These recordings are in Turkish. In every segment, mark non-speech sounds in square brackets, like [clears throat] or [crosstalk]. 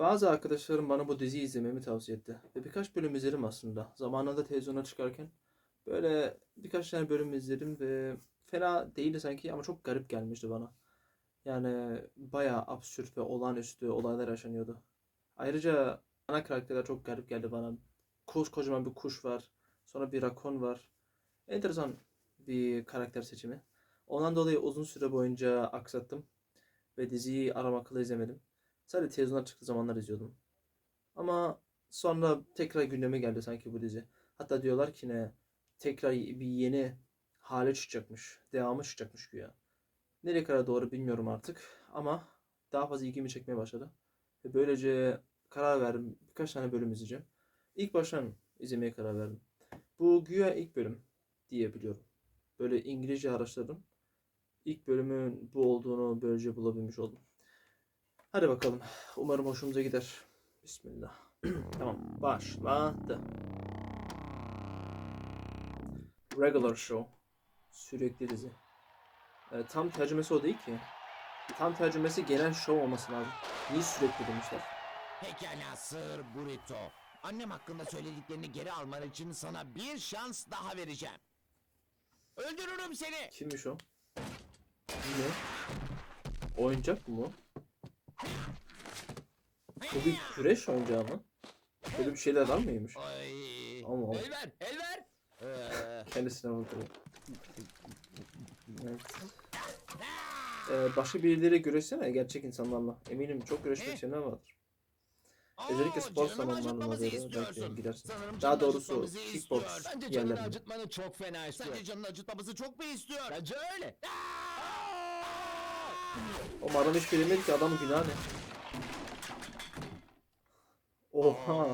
Bazı arkadaşlarım bana bu diziyi izlememi tavsiye etti. Ve birkaç bölüm izledim aslında. Zamanında televizyona çıkarken. Böyle birkaç tane bölüm izledim ve fena değildi sanki ama çok garip gelmişti bana. Yani bayağı absürt ve olağanüstü olaylar yaşanıyordu. Ayrıca ana karakterler çok garip geldi bana. Koskocaman bir kuş var. Sonra bir rakon var. Enteresan bir karakter seçimi. Ondan dolayı uzun süre boyunca aksattım. Ve diziyi aramakla izlemedim. Sadece televizyonlar çıktığı zamanlar izliyordum. Ama sonra tekrar gündeme geldi sanki bu dizi. Hatta diyorlar ki ne tekrar bir yeni hale çıkacakmış. Devamı çıkacakmış güya. Nereye kadar doğru bilmiyorum artık. Ama daha fazla ilgimi çekmeye başladı. Ve böylece karar verdim. Birkaç tane bölüm izleyeceğim. İlk baştan izlemeye karar verdim. Bu güya ilk bölüm diye biliyorum. Böyle İngilizce araştırdım. İlk bölümün bu olduğunu böylece bulabilmiş oldum. Hadi bakalım. Umarım hoşumuza gider. Bismillah. [clears throat] tamam. Başladı. Regular show. Sürekli dizi. Ee, tam tercümesi o değil ki. Tam tercümesi genel show olması lazım. Niye sürekli demişler? Pekala Sir Burrito. Annem hakkında söylediklerini geri alman için sana bir şans daha vereceğim. Öldürürüm seni. Kimmiş o? Ne? Oyuncak mı bu? Bir güreş oyuncağı mı? Böyle bir şeyler var mıymış? Ay. Ama o El ver, el ver. Ee, kendisine vurduruyor. Evet. Ee, başka birileriyle güreşsene gerçek insanlarla. Eminim çok güreşmek isteyenler vardır. Özellikle spor salonlarına belki gidersin. Sanırım Daha canını doğrusu acıtmamızı kickbox istiyor. Bence canını acıtmanı çok fena istiyor. Sence canını acıtmamızı çok mu istiyor? Bence öyle. O adam hiç bilmedi ki adamın günahı ne? Oha.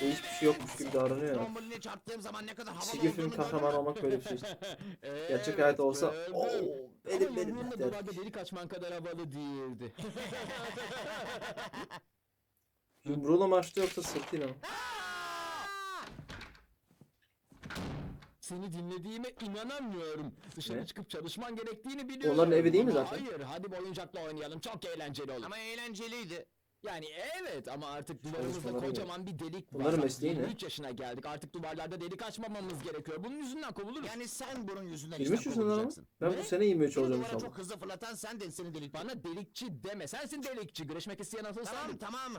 Bu hiçbir şey yokmuş gibi davranıyor ya. Çizgi film mü? olmak böyle bir şey. [laughs] Gerçek hayatta olsa gördüm. "Oo, benim, benim" der. delik açman kadar havalı değildi. Yumruğuyla mı açtı yoksa sırtıyla mı? [laughs] Seni dinlediğime inanamıyorum. Dışarı Ne? çıkıp çalışman gerektiğini biliyorum. Onların evi değil mi Ama zaten? Hayır, hadi bu oyuncakla oynayalım. Çok eğlenceli olur. Ama eğlenceliydi. Yani evet ama artık duvarımızda kocaman bir delik var. Bunların Bak, mesleği ne? 23 yaşına geldik. Artık duvarlarda delik açmamamız gerekiyor. Bunun yüzünden kovuluruz. Yani sen bunun yüzünden 23 işten yaşında kovulacaksın. Ben bu sene 23 Bir olacağım duvara inşallah. çok hızlı fırlatan sen de seni delik Bana delikçi deme. Sensin delikçi. Güreşmek isteyen asıl Tamam sendin. tamam.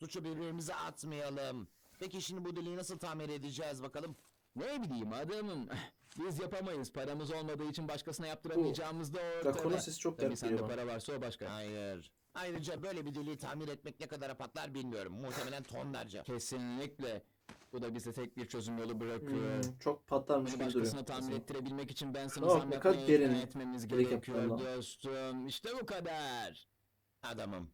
Suçu birbirimize atmayalım. Peki şimdi bu deliği nasıl tamir edeceğiz bakalım? Ne bileyim adamım. [laughs] Biz yapamayız. Paramız olmadığı için başkasına yaptıramayacağımız da ortada. Rakonun sesi çok Tabii garip sende geliyor bana. para varsa o başka. Hayır. Ayrıca böyle bir deliği tamir etmek ne kadar patlar bilmiyorum. Muhtemelen tonlarca. Kesinlikle. Bu da bize tek bir çözüm yolu bırakıyor. Hmm, çok patlarmış Bunu gibi duruyor. başkasına tamir ettirebilmek için ben sana zam ne kadar yapmaya derin ikna etmemiz delik gerekiyor dostum. İşte bu kadar. Adamım.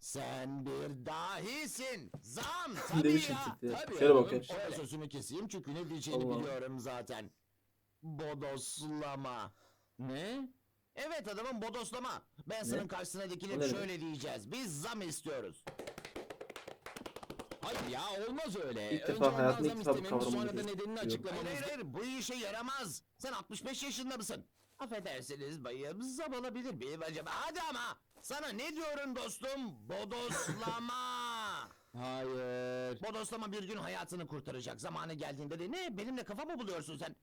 Sen bir dahisin. Zam [laughs] tabii ya. ya? tabii Şöyle oğlum, bakayım. Ona sözünü keseyim çünkü ne diyeceğini Allah. biliyorum zaten. Bodoslama. Ne? Evet adamın bodoslama. Ben Ne? senin karşısına O dikilip ne şöyle diyeceğiz. Biz zam istiyoruz. Hayır ya olmaz öyle. İlk Önce defa ondan hayatımda zam ilk defa bu istememiz, kavramı sonra da nedenini açıklamamız hayır hayır bu işe yaramaz. Sen 65 yaşında mısın? Affedersiniz bayım zam alabilir miyim acaba? Hadi ama. Sana ne diyorum dostum? Bodoslama. [laughs] Hayır. Bodoslama bir gün hayatını kurtaracak. Zamanı geldiğinde de ne benimle kafa mı buluyorsun sen?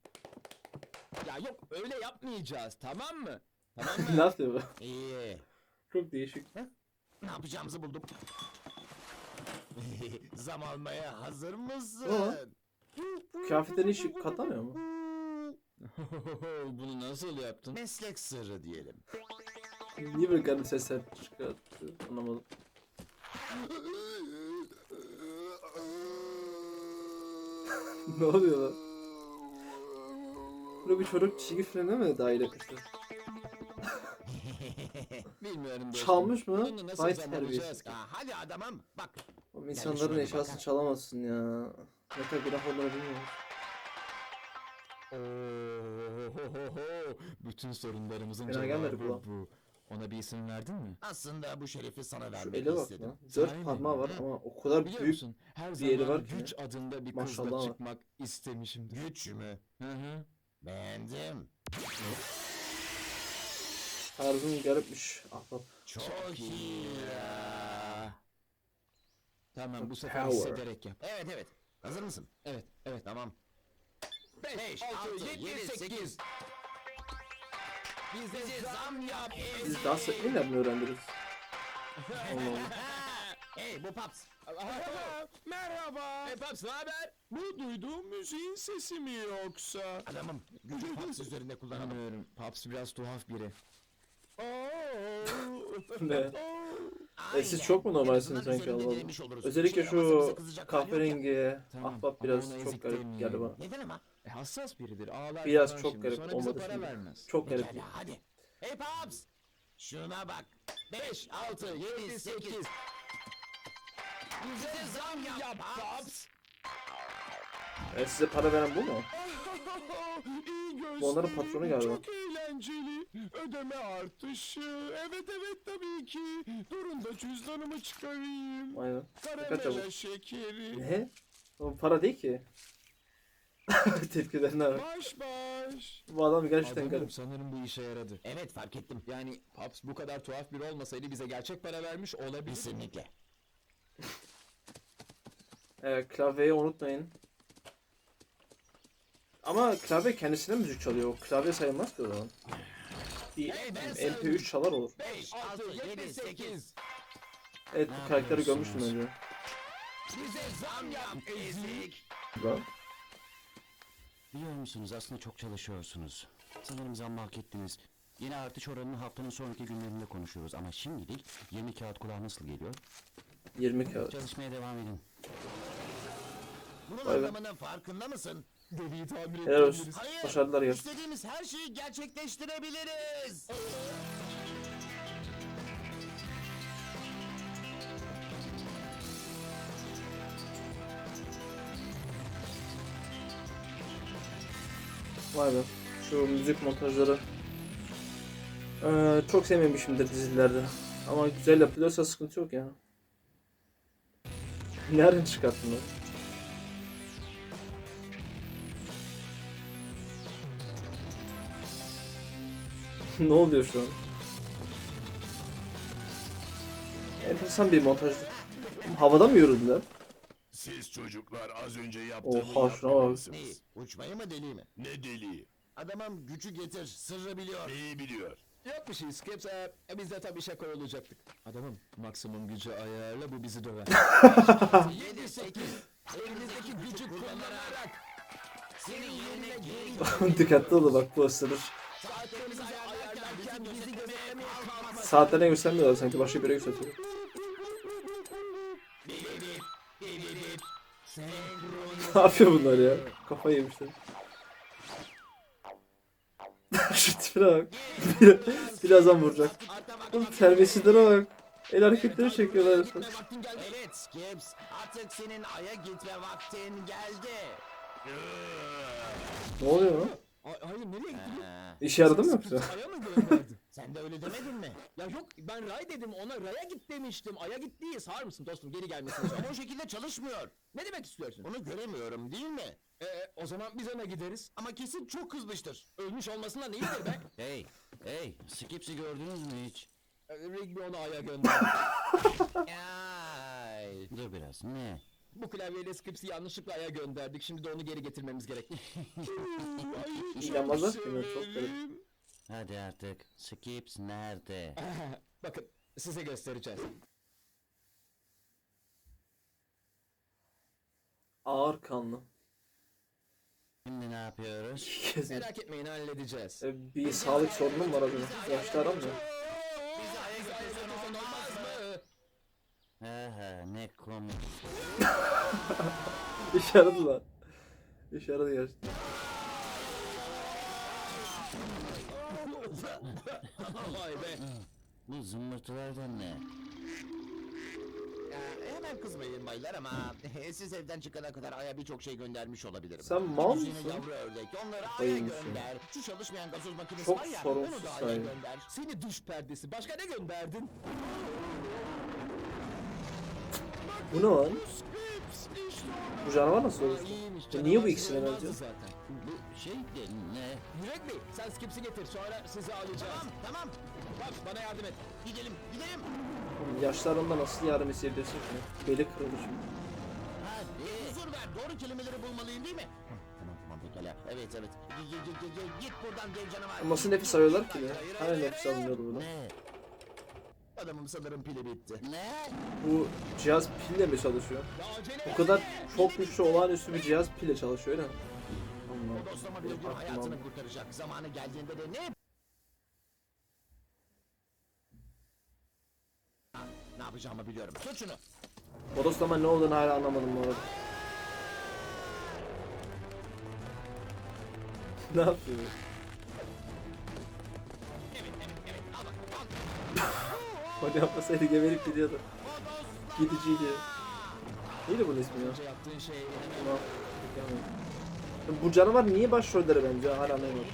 Ya yok öyle yapmayacağız tamam mı? Tamam [laughs] mı? yapıyor bu? İyi. Çok değişik. Ne yapacağımızı buldum. [laughs] zam almaya hazır mısın? Aa. Kıyafetlerini hiç katlamıyor mu? [laughs] Bunu nasıl yaptın? Meslek sırrı diyelim. Niye böyle garip sesler çıkartıyor? Anlamadım. [laughs] ne oluyor lan? Böyle bir çocuk çizgi filmine mi dahil [laughs] etmişler? Bilmiyorum dostum. Çalmış mı? Bunu nasıl Vay zam terbiyesiz. ki? Hadi adamım bak. Oğlum insanların şuna bir eşyasını bakar. çalamazsın ya. Ne kadar günah olduğunu bilmiyorum. Ohohoho, Bütün sorunlarımızın Fena gelmedi cevabı kulağa. bu. Ona bir isim verdin mi? Aslında bu şerefi sana Şu vermek ele bak istedim. lan. Sahi Dört mi? parmağı var Hı. ama o kadar Biliyor büyük. musun? Her bir yeri zaman var ki. güç adında bir Maşallah kızla var. çıkmak istemişimdir. Güç mü? Hı hı. Beğendim. Tarzın garipmiş. Ahbap. Çok iyi. Tamam bu sefer Power. hissederek yap. Evet evet. Hazır mısın? Evet evet. Tamam. 5, 6, 6, 7, 7, 8. 8. Bize zam yap. Biz dans etmeyi nereden öğrendiniz? [laughs] Hey bu Paps. Merhaba. E Paps ne haber? Bu duyduğum müziğin sesi mi yoksa? Adamım gücü Paps üzerinde kullanalım. Anlamıyorum. Paps biraz tuhaf biri. Ne? Aynen. E, siz çok mu normalsiniz sanki üzerinde Allah denemiş oluruz. Özellikle şu kahverengi Tamam, ahbap biraz çok garip geldi bana. Neden ama? E, hassas biridir. Ağlar Biraz falan çok şimdi. garip Sonra bize olmadı para şimdi. vermez. Çok garip. Pekala hadi. Hey Paps. Şuna bak. 5, 6, 7, 8. Bize zam yap Paps. E, size para veren bu mu? [laughs] İyi göstereyim. Bu onların patronu galiba. Çok eğlenceli. Ödeme artışı. Evet evet tabii ki. Durun da cüzdanımı çıkarayım. Aynen. Çabuk. şekeri. Ne? O para değil ki. [laughs] Tepkilerine bak. Baş baş. Bu adam gerçekten Adamım garip. sanırım bu işe yaradı. Evet fark ettim. Yani Paps bu kadar tuhaf biri olmasaydı bize gerçek para vermiş olabilir. Kesinlikle. E, klavyeyi unutmayın. Ama klavye kendisine müzik çalıyor. O klavye sayılmaz ki o zaman. Bir Hey, ben MP3 çalar olur. 5, 6, 7, 8. Evet bu karakteri görmüştüm önce. Bize zam yap ezik. Ben. Biliyor musunuz aslında çok çalışıyorsunuz. Sanırım zammı hak ettiniz. Yine artış oranını haftanın sonraki günlerinde konuşuyoruz ama şimdilik 20 kağıt kulağa nasıl geliyor? 20 kağıt. Çalışmaya devam edin. Bunun anlamının farkında mısın? Deliği tamir Helal olsun. edebiliriz. Hayır. Başardılar ya. İstediğimiz her şeyi gerçekleştirebiliriz. Vay be. Şu müzik montajları. Ee, çok sevmemişimdir dizilerde. Ama güzel yapılıyorsa sıkıntı yok ya. [laughs] Nereden çıkarttın lan? [laughs] ne oluyor şu an? Enteresan bir montajdı. Havada mı yürüdüler? Siz çocuklar az önce yaptığımı Oha, şuna bak. yapmamalısınız. Neyi? Uçmayı mı deliği mi? Ne deliği? Adamım gücü getir, sırrı biliyor. Neyi biliyor? Yok bir şey Skips. Ee, biz de tabii şaka olacaktık. Adamım maksimum gücü ayarla bu bizi döver. [laughs] 7, 8. Elinizdeki gücü kullanarak Senin yerine geri [laughs] Dikkatli olun bak bu ısırır. Saatlerine göstermiyorlar sanki başka bir yere gösteriyor. [laughs] ne yapıyor bunlar ya? Kafayı yemişler. [laughs] Şu tipine bak. Bir- [laughs] Birazdan vuracak. Oğlum terbiyesizlere bak. El hareketleri çekiyorlar. Evet Skips, artık senin aya gitme vaktin geldi. Ne oluyor lan? Ay- Hayır nereye gittin? Ha, İşe yaradı mı yoksa? Sen de öyle demedin mi? ya yok ben Ray dedim ona Ray'a git demiştim. Ay'a git değil. Sağır mısın dostum geri gelmesini söyle. Ama o şekilde çalışmıyor. ne demek istiyorsun? Onu göremiyorum değil mi? Ee, o zaman biz ona gideriz. Ama kesin çok kızmıştır. Ölmüş olmasından iyidir be. [laughs] Hey, hey, Skips'i gördünüz mü hiç? Ee, Rigby onu Ay'a gönderdi. [laughs] Ay. Dur biraz, ne? Bu klavyeyle Skips'i yanlışlıkla Ay'a gönderdik. Şimdi de onu geri getirmemiz gerek. [laughs] İnanmazlar ki ben çok garip. Hadi artık, Skips nerede? [laughs] Bakın size göstereceğiz. Ağır kanlı. Şimdi ne yapıyoruz? [laughs] İki kez mi? Merak etmeyin halledeceğiz. E, Bir sağlık sorunu mu var acaba? Yaşlı adam mı? Aha, ne komik. [laughs] İşe yaradı lan. İşe yaradı gerçekten. Vay be. Bu zımbırtılardan ne? Ee, hemen kızmayın baylar ama [laughs] siz evden çıkana kadar Ay'a birçok şey göndermiş olabilirim. Sen mal Kuzine mısın? Yavru ördek, onları Ay'a gönder. Şu çalışmayan gazoz makinesi Çok var ya, onu da Ay'a sayın. gönder. Seni duş perdesi. Başka ne gönderdin? Bu ne lan? Bu canavar nasıl olur? E niye bu olmazdı benziyor? zaten. Bu şey de ne? Yürek mi? Sen Skips'i getir sonra sizi alacağız. Tamam tamam. Bak bana yardım et. Gidelim gidelim. Yaşlarında nasıl yardım isteyebilirsin ki? Beli kırılır. Hadi. Huzur ver. Doğru kelimeleri bulmalıyım değil mi? Hı, Tamam tamam pekala. Evet evet. Git buradan genç canavar. Nasıl nefes alıyorlar ki Hani nefes alınıyordu burada? Ne? Adamım sanırım pili bitti. Ne? Bu cihaz pille mi çalışıyor? Ya acele O et. kadar çok güçlü olağanüstü bir cihaz pille çalışıyor öyle mi? O dostlama bir gün hayatını kurtaracak. Zamanı geldiğinde de ne? Ne yapacağımı biliyorum. Tut şunu. Bodoslama ne olduğunu hala anlamadım bu arada. [laughs] ne yapıyor? Al. O yapmasaydı geberip gidiyordu. Gidiciydi. Neydi bunun ismi ya? Şey. Bu canavar niye başrollere benziyor? Hala anlayamadım.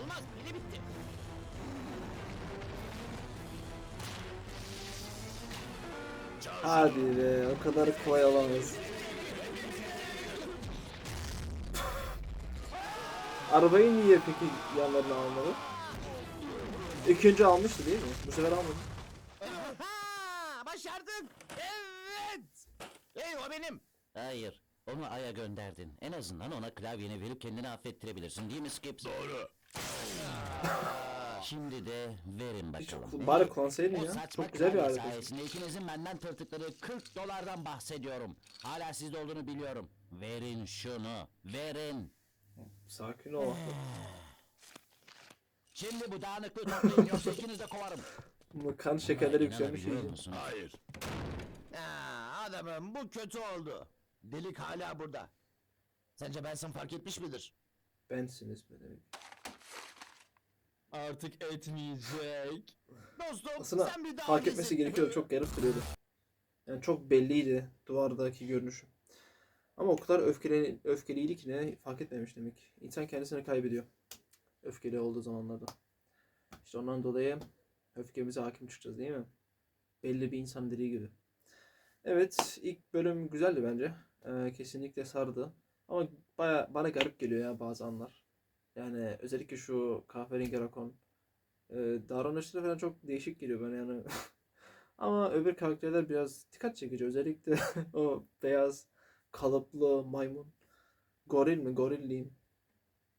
Olmaz. Hadi be o kadar kolay olamaz. [laughs] Arabayı niye peki yanlarına almadı? İlk önce almıştı değil mi? Bu sefer almadı. Başardık. Evet. Hey o benim. Hayır. Onu Ay'a gönderdin. En azından ona klavyeni verip kendini affettirebilirsin değil mi Skips? Doğru. Şimdi de verin bakalım. Bari O ya. Çok güzel bir klavye alet. sayesinde ikinizin benden tırtıkları 40 dolardan bahsediyorum. Hala sizde olduğunu biliyorum. Verin şunu. Verin. Sakin ol. [sighs] Şimdi bu dağınıklığı toplayın yoksa ikiniz de kovarım. Bu kan şekerleri yükselmiş iyice. musun? Hayır. Aa, adamım bu kötü oldu. Delik hala burada. Sence Benson fark etmiş midir? Bensiniz mi demek. artık etmeyecek. Dostum Aslında sen bir daha fark etmesi gerekiyordu. Çok garip duruyordu. Yani çok belliydi duvardaki görünüşü. Ama o kadar öfkeli, öfkeliydi ki ne fark etmemiş demek. İnsan kendisini kaybediyor. Öfkeli olduğu zamanlarda. İşte ondan dolayı öfkemize hakim çıkacağız değil mi? Belli bir insan dediği gibi. Evet ilk bölüm güzeldi bence. Ee, kesinlikle sardı. Ama baya bana garip geliyor ya bazı anlar. Yani özellikle şu kahverengi rakon e, davranışları falan çok değişik geliyor bana yani. [laughs] Ama öbür karakterler biraz dikkat çekici. Özellikle [laughs] o beyaz kalıplı maymun. Goril mi? Goril diyeyim.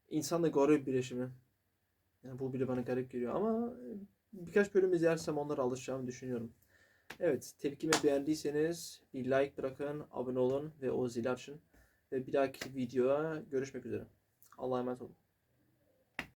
İnsanla goril birleşimi. Yani bu bile bana garip geliyor ama birkaç bölüm izlersem onlara alışacağımı düşünüyorum. Evet, tepkimi beğendiyseniz bir like bırakın, abone olun ve o zil açın. Ve bir dahaki videoya görüşmek üzere. Allah'a emanet olun.